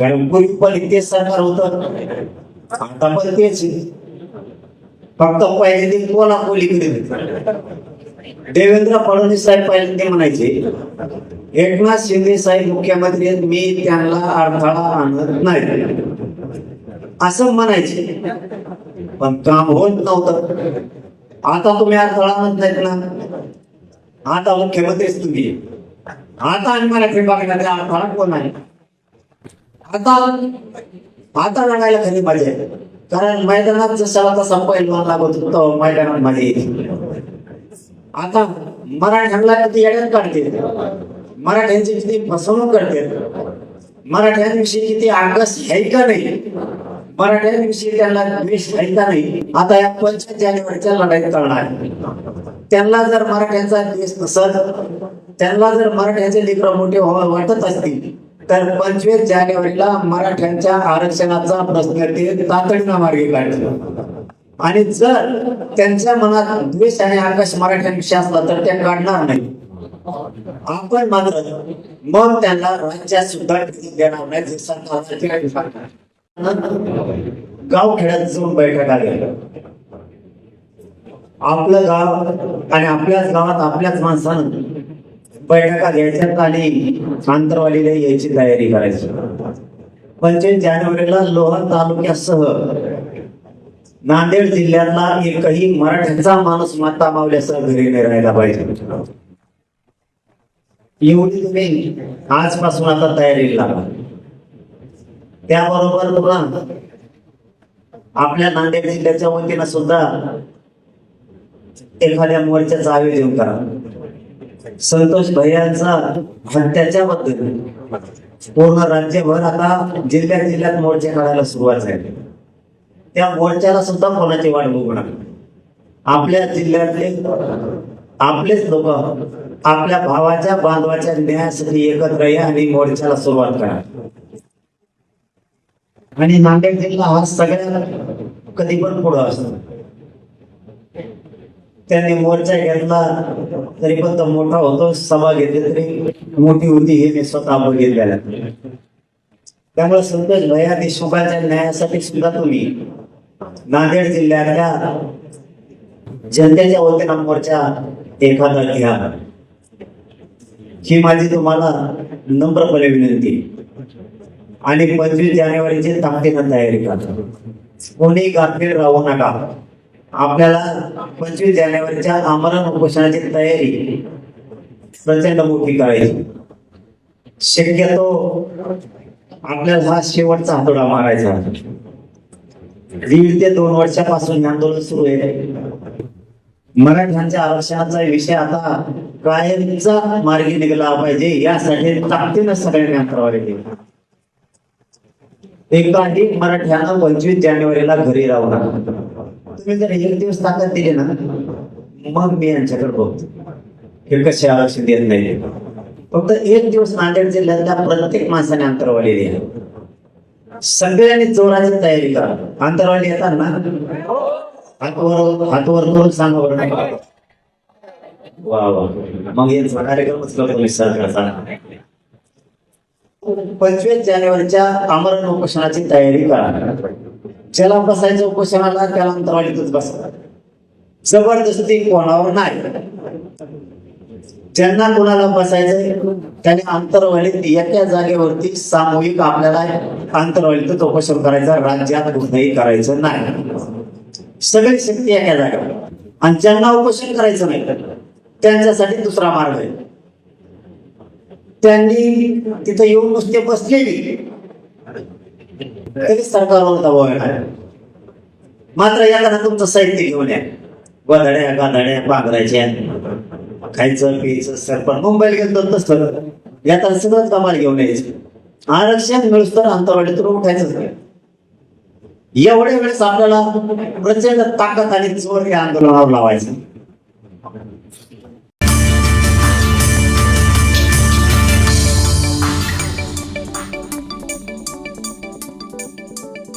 कारण पूर्वी पण तेच सरकार होत. आता पण तेच फक्त पहिले ते कोला कोली देवेंद्र फडणवीस साहेब पहिले ते म्हणायचे एकनाथ शिंदे साहेब मुख्यमंत्री आहेत मी त्यांना अडथळा आणत नाही. असं म्हणायचे. पण काम होत नव्हतं. आता तुम्ही अडथळा आणत नाहीत ना. आता मुख्यमंत्रीच तुम्ही. आता आणि मराठी बघण्यात अडथळा कोण आहे? आता आता लढायला खरी मजा आहे कारण मैदानात जसा तसा पैलवान लागत होतो मैदानात मध्ये आता मराठ्यांना किती येड्यात काढते मराठ्यांची किती फसवणूक करते मराठ्यांविषयी किती आकस आहे का नाही? मराठ्यांविषयी त्यांना द्वेष आहे का नाही? आता या पंचवीस जानेवारीच्या लढाईत कळणार त्यांना जर मराठ्यांचा द्वेष नसत त्यांना जर मराठ्यांचे लेकरं मोठे व्हावं वाटत असतील तर पंचवीस जानेवारीला मराठ्यांच्या आरक्षणाचा प्रश्न ते तातडीनं मार्गी काढतील आणि जर त्यांच्या मनात द्वेष आणि आकाश मराठ्यांविषयी असला तर ते काढणार नाही. आपण मात्र मग त्यांना राज्यात सुद्धा देणार नाही गाव खेड्यात जाऊन बैठका घ्या आपलं गाव आणि आपल्याच गावात आपल्याच माणसानं बैठका घ्यायच्यात आणि आंतरवालीला यायची तयारी करायची. पंचवीस जानेवारीला लोहा तालुक्यासह नांदेड जिल्ह्यातला एकही मराठ्यांचा माणूस माता मावल्यासह घरी नाही राहायला पाहिजे. एवढी तुम्ही आजपासून आता तयारी लागा त्याबरोबर तुला आपल्या नांदेड जिल्ह्याच्या वतीनं सुद्धा एखाद्या मोर्चाचं आयोजन करा. संतोष भैयांचा हत्याच्या पूर्ण राज्यभर आता जिल्ह्यात जिल्ह्यात मोर्चे काढायला सुरुवात झाली. त्या मोर्चाला सुद्धा कोणाची वाट बघू नका आपल्या जिल्ह्यातले आपलेच लोक आपल्या भावाच्या बांधवाच्या न्यायासाठी एकत्र या आणि मोर्चाला सुरुवात करा. आणि नांदेड जिल्हा हा सगळ्यात कधी पण पुढं असतो. त्यांनी मोर्चा घेतला तरी पण तो मोठा होतो सभा घेतली तरी मोठी होती हे मी स्वतः बघितलेला त्यामुळे संतोष भया देशमुखांच्या न्यायासाठी सुद्धा तुम्ही नांदेड जिल्ह्यातल्या जनतेच्या वतीनं मोर्चा एखादा घ्या. ही माझी तुम्हाला नम्रपणे विनंती. आणि पंचवीस जानेवारीची ताकदीनं तयारी करा कोणी गाफील राहू नका. आपल्याला पंचवीस जानेवारीच्या आमरण उपोषणाची तयारी. प्रचंड मोठी करायची. शक्यतो आपल्याला हा शेवटचा हातोडा मारायचा. दीड ते दोन वर्षापासून हे आंदोलन सुरू आहे. मराठ्यांच्या आरक्षणाचा विषय आता कायमचा मार्गी निघाला पाहिजे यासाठी ताकदीनं सगळ्यांनी अंतरावर एकदा ही मराठ्यांना पंचवीस जानेवारीला घरी राहू नका. तुम्ही जर एक दिवस ताकद दिली ना मग मी यांच्याकडे बघतो. हे कसे लक्ष देत नाही फक्त एक दिवस नांदेड जिल्ह्यातल्या प्रत्येक माणसाने अंतरवाली दिली सगळ्यांनी जोराची तयारी करा. अंतरवाली येतात ना हातवर हातवर करून सांगा बरं वा वा. मग यांचा कार्यक्रमच करतो मी सरकारचा पंचवीस जानेवारीच्या आमरण उपोषणाची तयारी करा. ज्याला बसायचं उपोषणाला त्याला अंतरवालीतच बसा जबरदस्ती कोणावर नाही. ज्यांना कोणाला बसायचंय त्याने अंतरवालीत एका जागेवरती सामूहिक आपल्याला अंतरवालीत उपोषण करायचं राज्यात कुठेही करायचं नाही. सगळी शक्ती एका जागेवर. आणि ज्यांना उपोषण करायचं नाही त्यांच्यासाठी दुसरा मार्ग आहे. त्यांनी तिथं येऊन नुसते बसलेली. तरी सरकारवर दबाव येणार मात्र याकडे तुमचं साहित्य घेऊन या. गोधड्या गाधड्या पांघरायच्या. खायचं प्यायचं सरपण. मुंबईला गेलो तसं याचा सगळं कमाल घेऊन यायचं. आरक्षण मिळूस तर अंतरवाडीतून उठायचंच नाही एवढ्या वेळेस आपल्याला प्रचंड ताकद आणि जोर या आंदोलनावर लावायचं.